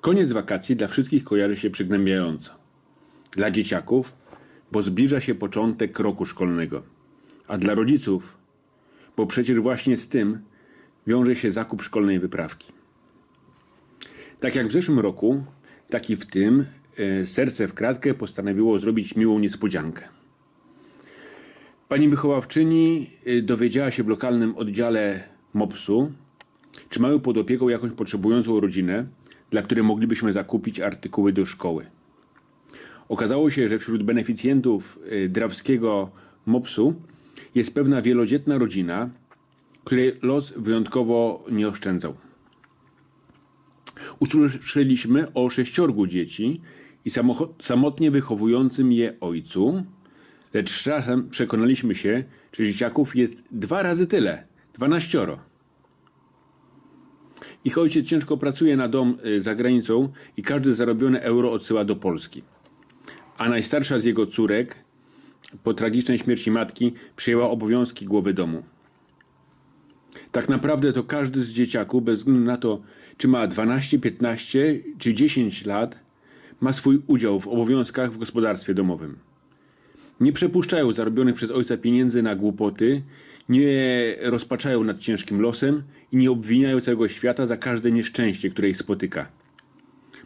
Koniec wakacji dla wszystkich kojarzy się przygnębiająco. Dla dzieciaków, bo zbliża się początek roku szkolnego, a dla rodziców, bo przecież właśnie z tym wiąże się zakup szkolnej wyprawki. Tak jak w zeszłym roku, tak i w tym e, serce w kratkę postanowiło zrobić miłą niespodziankę. Pani wychowawczyni y, dowiedziała się w lokalnym oddziale MOPS-u, czy mają pod opieką jakąś potrzebującą rodzinę, dla której moglibyśmy zakupić artykuły do szkoły. Okazało się, że wśród beneficjentów y, drawskiego MOPS-u jest pewna wielodzietna rodzina, której los wyjątkowo nie oszczędzał. Usłyszeliśmy o sześciorgu dzieci i samotnie wychowującym je ojcu, lecz czasem przekonaliśmy się, że dzieciaków jest dwa razy tyle, dwanaścioro. Ich ojciec ciężko pracuje na dom y, za granicą i każde zarobione euro odsyła do Polski. A najstarsza z jego córek, po tragicznej śmierci matki, przyjęła obowiązki głowy domu. Tak naprawdę to każdy z dzieciaków, bez względu na to, czy ma 12, 15 czy 10 lat, ma swój udział w obowiązkach w gospodarstwie domowym. Nie przepuszczają zarobionych przez ojca pieniędzy na głupoty, nie rozpaczają nad ciężkim losem i nie obwiniają całego świata za każde nieszczęście, które ich spotyka.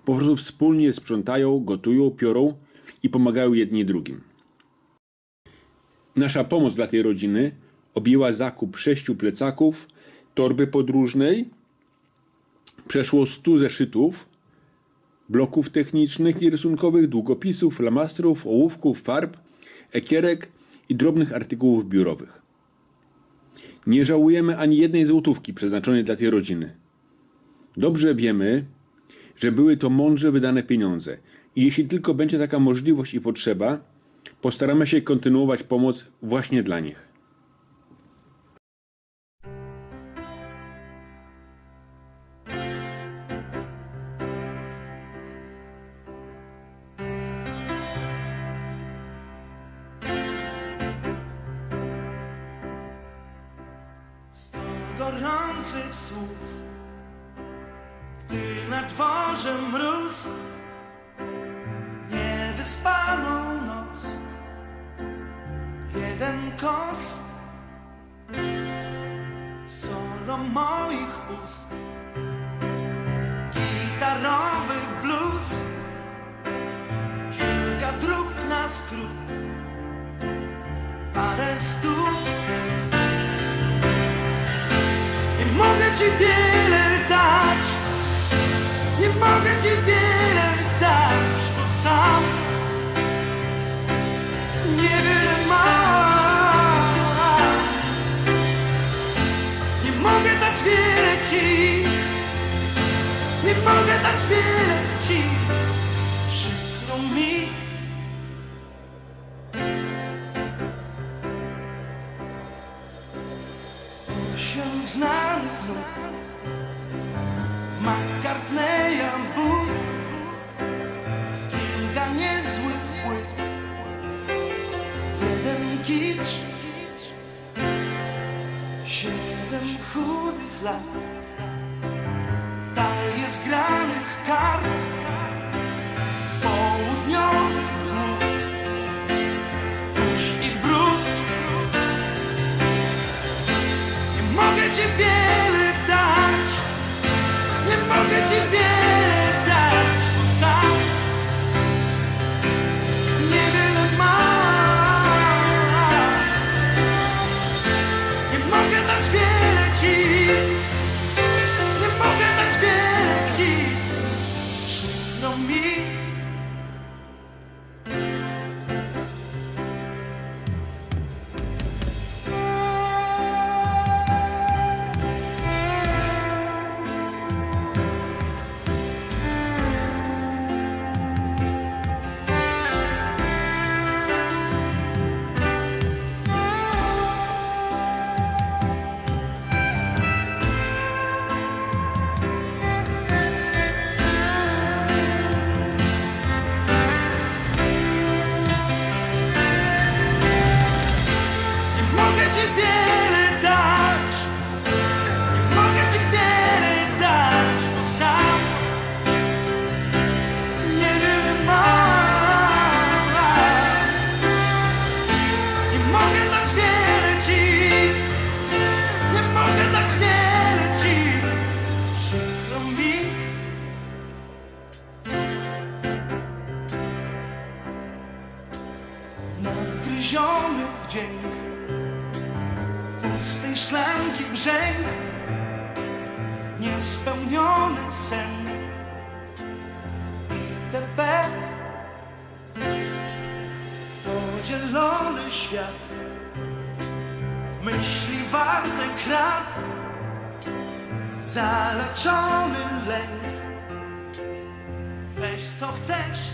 Po prostu wspólnie sprzątają, gotują, piorą i pomagają jedni drugim. Nasza pomoc dla tej rodziny objęła zakup sześciu plecaków, torby podróżnej, przeszło stu zeszytów, bloków technicznych i rysunkowych, długopisów, flamastrów, ołówków, farb, ekierek i drobnych artykułów biurowych. Nie żałujemy ani jednej złotówki przeznaczonej dla tej rodziny. Dobrze wiemy, że były to mądrze wydane pieniądze i jeśli tylko będzie taka możliwość i potrzeba, postaramy się kontynuować pomoc właśnie dla nich. Słów. Gdy na dworze mróz Niewyspaną noc. Jeden koc Solo moich ust. Gitarowy blues Kilka dróg na skrót ci wiele dać Nie mogę ci wiele Znanych nut McCartneya but Kilka niezłych płyt. Jeden kicz. Siedem chudych lat. Talie zgranych kart me. Nadgryziony wdzięk Pustej szklanki brzęk. Niespełniony sen. ITP Podzielony świat. Myśli warte krat. Zaleczony lęk. Weź co chcesz